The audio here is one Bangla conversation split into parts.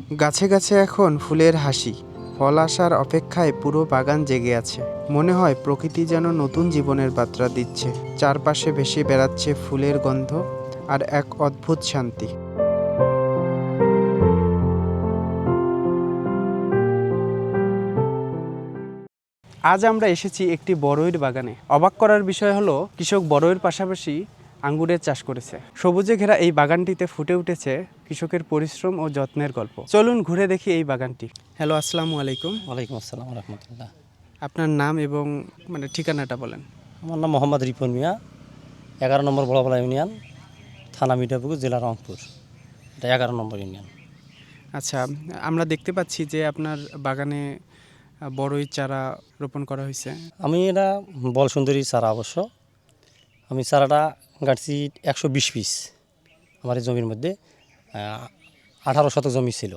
গাছে গাছে এখন ফুলের হাসি। ফল আসার অপেক্ষায় পুরো বাগান জেগে আছে। মনে হয় প্রকৃতি যেন নতুন জীবনের বার্তা দিচ্ছে। চারপাশে ভেসে বেড়াচ্ছে ফুলের গন্ধ আর এক অদ্ভুত শান্তি। আজ আমরা এসেছি একটি বড়ইয়ের বাগানে। অবাক করার বিষয় হলো, কৃষক বড়ইয়ের পাশাপাশি আঙ্গুরের চাষ করেছে। সবুজে ঘেরা এই বাগানটিতে ফুটে উঠেছে কৃষকের পরিশ্রম ও যত্নের গল্প। চলুন ঘুরে দেখি এই বাগানটি। হ্যালো আসসালামু আলাইকুম। ওয়ালাইকুম আসসালাম রহমতুল্লাহ। আপনার নাম এবং মানে ঠিকানাটা বলেন। আমার নাম মোহাম্মদ রিপন মিয়া এগারো নম্বর বড়বলা ইউনিয়ন থানা মিঠাপুকুর জেলা রংপুর। এটা এগারো নম্বর ইউনিয়ন। আচ্ছা আমরা দেখতে পাচ্ছি যে আপনার বাগানে বড়ই চারা রোপণ করা হয়েছে। আমি এটা বল সুন্দরী চারা অবশ্য। আমি চারাটা গাড়ছি একশো বিশ পিস। আমার এই জমির মধ্যে আঠারো শতক জমি ছিল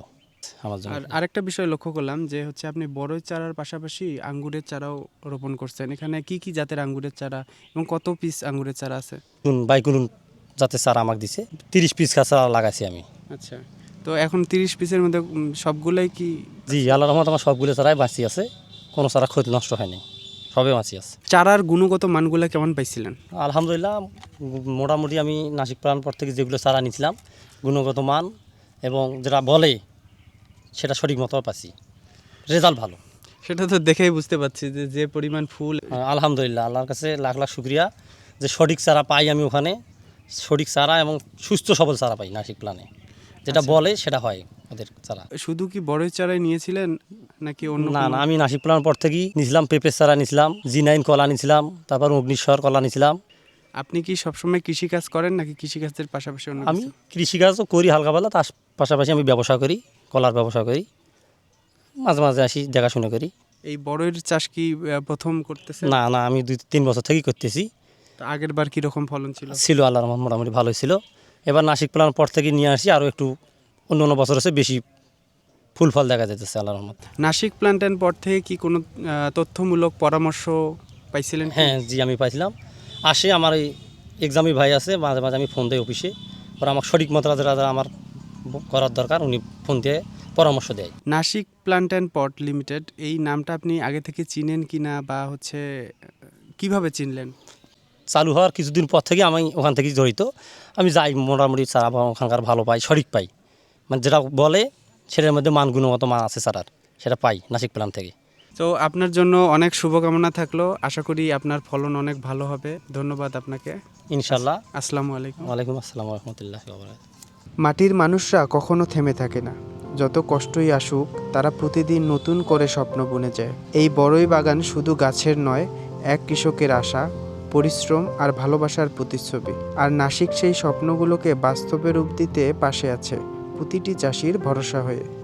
আমার জমি আর আরেকটা বিষয় লক্ষ্য করলাম যে হচ্ছে আপনি বড়ই চারার পাশাপাশি আঙ্গুরের চারাও রোপণ করছেন। এখানে কি কি জাতের আঙ্গুরের চারা এবং কত পিস আঙ্গুরের চারা আছে? বাইকুলুন জাতের চারা আমাকে দিছে। তিরিশ পিস চারা লাগাইছি আমি। আচ্ছা তো এখন তিরিশ পিসের মধ্যে সবগুলোই কি জি আল্লাহ রহমত আমার সবগুলো চারাই বাঁচি আছে। কোনো চারা ক্ষতি নষ্ট হয়নি। সবে বাঁচি আছে। চারার গুণগত মানগুলো কেমন পাইছিলেন? আলহামদুলিল্লাহ মোটামুটি আমি নাসিক প্রাণ পর থেকে যেগুলো চারা নিয়েছিলাম গুণগত মান এবং যেটা বলে সেটা সঠিক মতো পাচ্ছি রেজাল্ট ভালো। সেটা তো দেখেই বুঝতে পারছি যে যে পরিমাণ ফুল আলহামদুলিল্লাহ আল্লাহর কাছে লাখ লাখ শুক্রিয়া যে সঠিক চারা পাই আমি ওখানে। সঠিক চারা এবং সুস্থ সবল চারা পাই নাসিক প্লানে যেটা বলে সেটা হয় ওদের চারা। শুধু কি বড়ই চারাই নিয়েছিলেন? নাকি অন্য না না আমি নাসিক প্লান পর থেকেই নিয়েছিলাম পেঁপের চারা নিয়েছিলাম জি নাইন কলা নিয়েছিলাম তারপর অগ্নিশ্বর কলা নিয়েছিলাম আপনি কি সবসময় কৃষিকাজ করেন নাকি কৃষিকাজের পাশাপাশি অন্য আমি কৃষিকাজও করি হালকা পালা তার পাশাপাশি আমি ব্যবসা করি কলার ব্যবসা করি মাঝে মাঝে আসি দেখাশোনা করি। এই বড়ের চাষ কি প্রথম করতেছে না না আমি দুই তিন বছর থেকেই করতেছি। আগের বার কি রকম ফলন ছিল? ছিল আল্লাহর মোটামুটি ভালোই ছিল। এবার নাসিক প্লান পর থেকে নিয়ে আসি আরও একটু অন্য অন্য বছর হচ্ছে বেশি ফুল ফল দেখা যেতেছে আল্লাহর রহমত। নাসিক প্ল্যান্টেন পর থেকে কি কোনো তথ্যমূলক পরামর্শ পাইছিলেন হ্যাঁ জি আমি পাইছিলাম। আসে আমার এই এক্সামি ভাই আছে মাঝে মাঝে আমি ফোন দিই অফিসে ওরা আমাকে সঠিক মতো যারা আমার করার দরকার উনি ফোন দিয়ে পরামর্শ দেয়। Nashik plant and pot limited এই নামটা আপনি আগে থেকে চিনেন কি না বা হচ্ছে কীভাবে চিনলেন? চালু হওয়ার কিছুদিন পর থেকে আমি ওখান থেকে জড়িত। আমি যাই মোটামুটি চারা ওখানকার ভালো পাই সঠিক পাই। মানে যেটা বলে সেটার মধ্যে মান গুণগত মান আছে চারার সেটা পাই নাসিক প্ল্যান থেকে। তো আপনার জন্য অনেক শুভকামনা থাকল আশা করি আপনার ফলন অনেক ভালো হবে। ধন্যবাদ আপনাকে। ইনশাল্লাহ আসসালামু আলাইকুম। ওয়ালাইকুম আসসালাম রহমতুল্লাহ মাটির মানুষরা কখনো থেমে থাকে না। যত কষ্টই আসুক তারা প্রতিদিন নতুন করে স্বপ্ন বুনে যায়। এই বড়ই বাগান শুধু গাছের নয় এক কৃষকের আশা পরিশ্রম আর ভালোবাসার প্রতিচ্ছবি। আর নাসিক সেই স্বপ্নগুলোকে বাস্তবে রূপ দিতে পাশে আছে। প্রতিটি চাষির ভরসা হয়ে।